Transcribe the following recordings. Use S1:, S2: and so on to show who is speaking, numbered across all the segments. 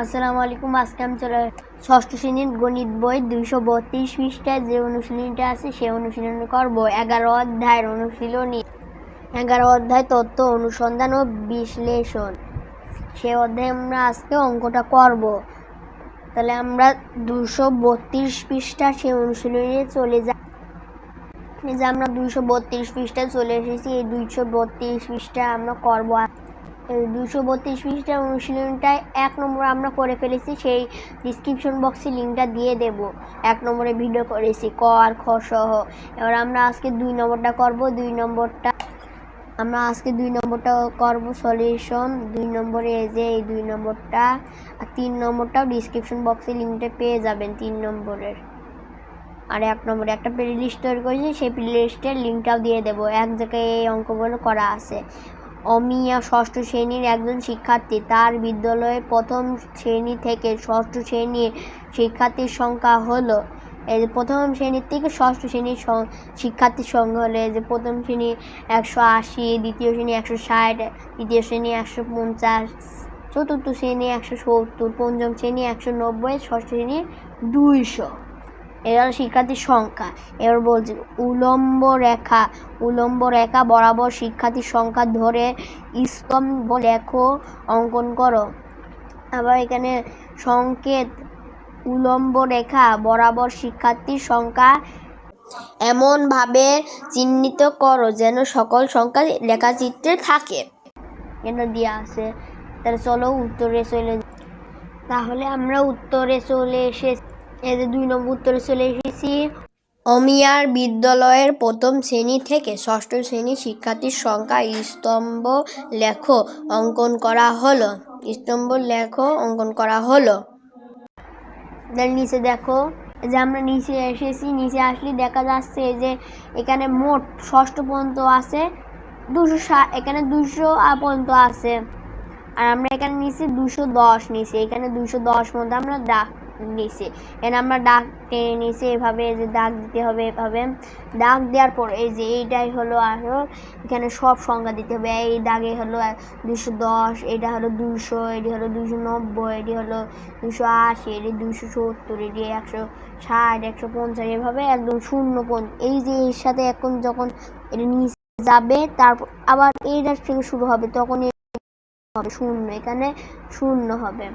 S1: আসসালামু আলাইকুম, আজকে আমি চলে ষষ্ঠ শ্রেণির গণিত বই দুইশো বত্রিশ পৃষ্ঠায় যে অনুশীলনীটা আছে সে অনুশীলনী করব। এগারো অধ্যায়ের অনুশীলনী। এগারো অধ্যায় তথ্য অনুসন্ধান ও বিশ্লেষণ। সে অধ্যায়ে আমরা আজকে অঙ্কটা করব। তাহলে আমরা দুশো বত্রিশ পৃষ্ঠা সেই অনুশীলনে চলে যাই যে আমরা দুইশো বত্রিশ পৃষ্ঠায় চলে এসেছি, এই দুইশো বত্রিশ পৃষ্ঠা আমরা করব দুশো বত্রিশ পৃষ্ঠার অনুশীলনটায় এক নম্বর আমরা করে ফেলেছি, সেই ডিসক্রিপশন বক্সে লিঙ্কটা দিয়ে দেব। এক নম্বরে ভিডিও করেছি, ক আর খ সহ। এবার আমরা আজকে দুই নম্বরটা করব, দুই নম্বরটা আমরা আজকে দুই নম্বরটা করব সলিউশন দুই নম্বরে এই যে এই দুই নম্বরটা, আর তিন নম্বরটাও ডিসক্রিপশন বক্সে লিঙ্কটা পেয়ে যাবেন তিন নম্বরের। আর এক নম্বরে একটা প্লে লিস্ট তৈরি করেছি, সেই প্লে লিস্টের লিঙ্কটাও দিয়ে দেবো। এক জায়গায় এই অঙ্কগুলো করা আছে। অমিয়া ষষ্ঠ শ্রেণির একজন শিক্ষার্থী। তার বিদ্যালয়ে প্রথম শ্রেণি থেকে ষষ্ঠ শ্রেণির শিক্ষার্থীর সংখ্যা হলো, এই যে প্রথম শ্রেণির থেকে ষষ্ঠ শ্রেণির শিক্ষার্থীর সংখ্যা হলো, এই যে প্রথম শ্রেণি একশো আশি, দ্বিতীয় শ্রেণি একশো ষাট, তৃতীয় শ্রেণি একশো পঞ্চাশ, চতুর্থ শ্রেণি একশো সত্তর, পঞ্চম শ্রেণি একশো নব্বই, ষষ্ঠ শ্রেণি দুইশো। এরা শিক্ষার্থীর সংখ্যা। এবার বলছি, উলম্ব রেখা উলম্ব রেখা বরাবর শিক্ষার্থীর সংখ্যা ধরে স্তম্ভ লেখো অঙ্কন করো। আবার এখানে সংকেত, উলম্ব রেখা বরাবর শিক্ষার্থীর সংখ্যা এমনভাবে চিহ্নিত করো যেন সকল সংখ্যা লেখাচিত্রে থাকে। এটা দেওয়া আছে? তাহলে চলো উত্তরে চলে তাহলে আমরা উত্তরে চলে এসেছি। এই যে দুই নম্বর উত্তরে চলে এসেছি। অমিয়ার বিদ্যালয়ের প্রথম শ্রেণি থেকে ষষ্ঠ শ্রেণির শিক্ষার্থীর সংখ্যা স্তম্ভ লেখো অঙ্কন করা হলো। স্তম্ভ লেখো অঙ্কন করা হলো। নিচে দেখো যে আমরা নিচে এসেছি নিচে আসলে দেখা যাচ্ছে যে এখানে মোট ষষ্ঠ পর্যন্ত আছে দুশো এখানে দুশো পর্যন্ত আছে। আর আমরা এখানে নিচে দুশো দশ নিচে এখানে দুশো দশ মধ্যে আমরা নিচে এখানে আমরা ডাক টেনে নিচে এভাবে এই যে দাগ দিতে হবে, এভাবে। দাগ দেওয়ার পর এই যে এইটাই হলো আরও এখানে সব সংখ্যা দিতে হবে। এই দাগে হলো দুশো দশ, এটা হলো দুশো এটি হলো দুশো নব্বই, এটি হলো দুশো আশি, এটি দুশো সত্তর, এটি একশো ষাট, একশো পঞ্চাশ, এভাবে একদম শূন্য এই যে এর সাথে এখন যখন এটা নিচে যাবে, তারপর আবার এইটার থেকে শুরু হবে, তখন হবে শূন্য, এখানে শূন্য হবে।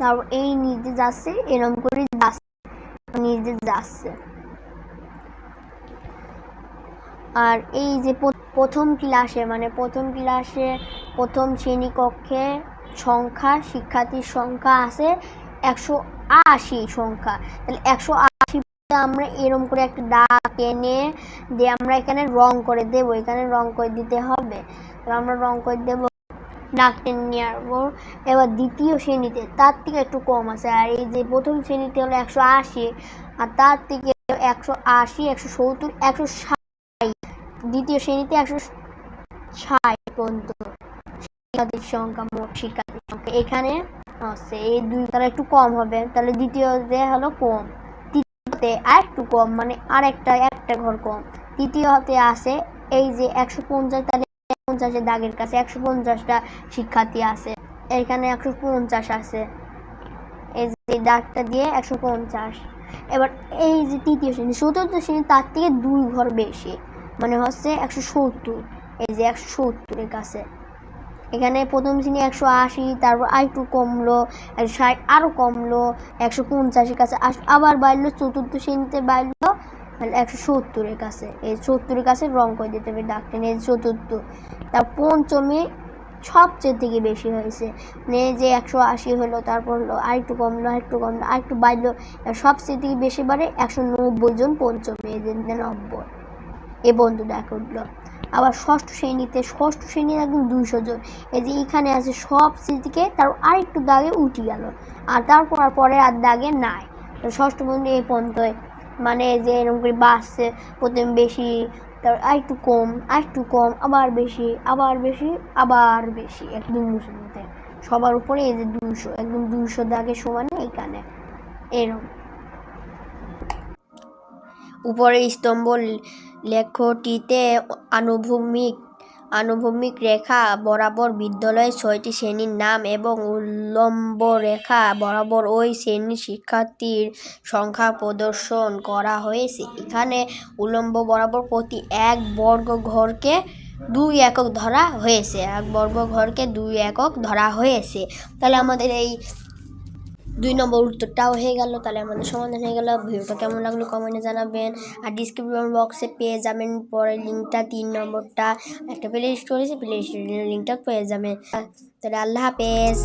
S1: তারপর এই নিজে যাচ্ছে এরকম করে যাচ্ছে, নিজে যাচ্ছে। আর এই যে প্রথম ক্লাসে মানে প্রথম ক্লাসে প্রথম শ্রেণীকক্ষে সংখ্যা, শিক্ষার্থীর সংখ্যা আছে একশো আশি সংখ্যা। তাহলে একশো আশি আমরা এরম করে একটা দাগ টেনে দিয়ে আমরা এখানে রং করে দেব, এখানে রং করে দিতে হবে। তাহলে আমরা রং করে দেব টেনে নিয়ে আসব এবার দ্বিতীয় শ্রেণীতে, তার থেকে একটু কম আছে। আর এই যে প্রথম শ্রেণীতে হলো একশো আশি, আর তার থেকে একশো আশি, একশো সত্তর, একশো ষাট। দ্বিতীয় শ্রেণীতে একশো ষাট পর্যন্ত শিক্ষার্থীর সংখ্যা, মোট শিক্ষার্থীর সংখ্যা এখানে আছে। এই দুই তাহলে একটু কম হবে। তাহলে দ্বিতীয়তে হলো কম। তৃতীয়তে আর একটু কম মানে আর একটা একটা ঘর কম। তৃতীয়তে আছে এই যে একশো পঞ্চাশ, তাহলে পঞ্চাশের দাগের কাছে একশো পঞ্চাশটা শিক্ষার্থী আছে। এখানে একশো পঞ্চাশ আছে। এই যে দাগটা দিয়ে একশো পঞ্চাশ। এবার এই যে তৃতীয় শ্রেণি, চতুর্থ শ্রেণি তার থেকে দুই ঘর বেশি। মানে হচ্ছে একশো সত্তর। এই যে একশো সত্তরের কাছে। এখানে প্রথম শ্রেণি একশো আশি, তারপর আর একটু কমলো ষাট আরও কমলো, একশো পঞ্চাশের কাছে আবার বাড়লো, চতুর্থ শ্রেণীতে বাড়লো। একশো সত্তরের কাছে। এই সত্তরের কাছে রং করে দিতে হবে ডাক্তার, এই চতুর্থ। তার পঞ্চমে সবচেয়ে থেকে বেশি হয়েছে। মানে যে একশো আশি হলো, তারপর হলো আরেকটু কমলো আরেকটু কমলো, আরেকটু বাড়লো সবচেয়ে থেকে বেশি বাড়ে একশো নব্বই জন পঞ্চমে যে নব্বই। এ বন্ধু দেখা উঠল। আবার ষষ্ঠ শ্রেণীতে, ষষ্ঠ শ্রেণির একদম দুইশো জন। এই যে এখানে আছে সব স্মৃতিকে তার আরেকটু দাগে উঠে গেল। আর তারপর পরে আর দাগে নাই। ষষ্ঠ বন্ধু এই পর্যন্ত মানে যে এরকম করে বাড়ছে প্রথম বেশি, তারপর আরেকটু কম আরেকটু কম, আবার বেশি আবার বেশি আবার বেশি, একদম মধ্যে। সবার উপরে এই যে দুশো, একদম দুশো দাগে সমানে এখানে এরকম উপরে স্তম্ভ লেখটিতে আনুভূমিক আনুভূমিক রেখা বরাবর বিদ্যালয়ের ছয়টি শ্রেণির নাম এবং উল্লম্ব রেখা বরাবর ওই শ্রেণির শিক্ষার্থীর সংখ্যা প্রদর্শন করা হয়েছে। এখানে উল্লম্ব বরাবর প্রতি এক বর্গ ঘরকে দুই একক ধরা হয়েছে। এক বর্গ ঘরকে দুই একক ধরা হয়েছে। তাহলে আমাদের এই দুই নম্বর উত্তরটাও হয়ে গেল, তাহলে আমাদের সমাধান হয়ে গেল। ভিডিওটা কেমন লাগল কমেন্টে জানাবেন। আর ডিসক্রিপশন বক্সে পেয়ে যাবেন, পরের লিঙ্কটা তিন নম্বরটা। একটা প্লে স্টোর আছে প্লে স্টোরের লিঙ্কটা পেয়ে যাবেন। তাহলে আল্লাহ হাফেজ।